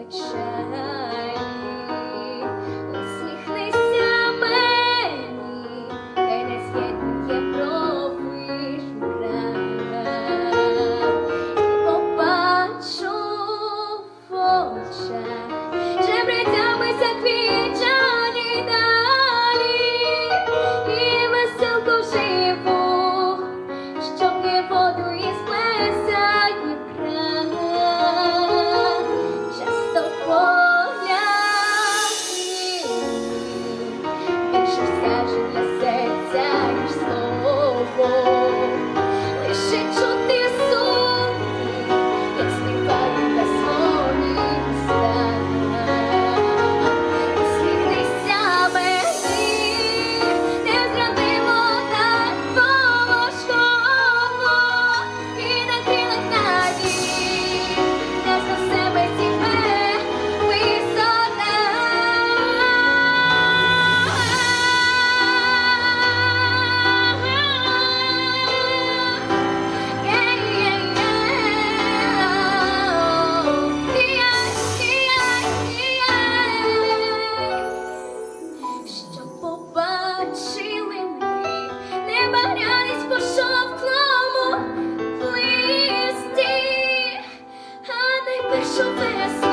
печалі, усміхнися мені, хай не з'єднує брови жмура. І побачу в очах, yes.